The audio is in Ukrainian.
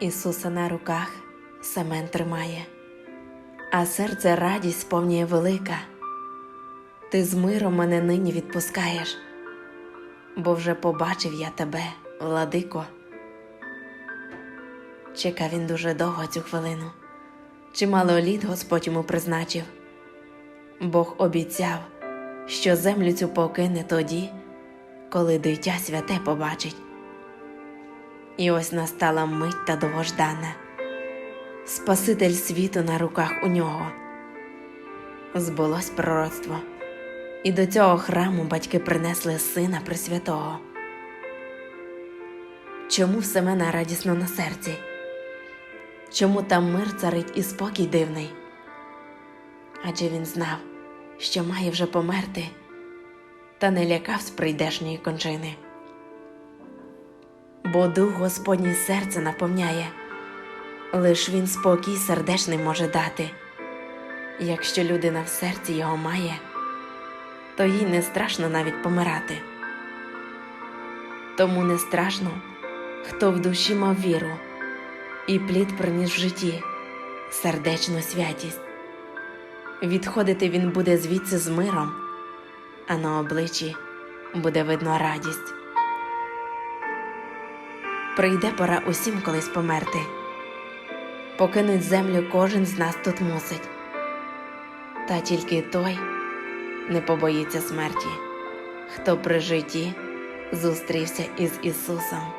Ісуса на руках Семен тримає, а серце радість сповнює велика. Ти з миром мене нині відпускаєш, бо вже побачив я тебе, владико. Чекав він дуже довго цю хвилину. Чимало літ Господь йому призначив. Бог обіцяв, що землю цю покине тоді, коли дитя святе побачить. І ось настала мить та довгождана. Спаситель світу на руках у нього. Збулось пророцтво, і до цього храму батьки принесли сина Пресвятого. Чому в Семена радісно на серці? Чому там мир царить і спокій дивний? Адже він знав, що має вже померти, та не лякавсь прийдешньої кончини. Бо дух Господній серце наповняє, лиш він спокій сердечний може дати. Якщо людина в серці його має, то їй не страшно навіть помирати. Тому не страшно, хто в душі мав віру і плід приніс в житті сердечну святість. Відходити він буде звідси з миром, а на обличчі буде видно радість. Прийде пора усім колись померти. Покинуть землю кожен з нас тут мусить. Та тільки той не побоїться смерті, хто при житті зустрівся із Ісусом.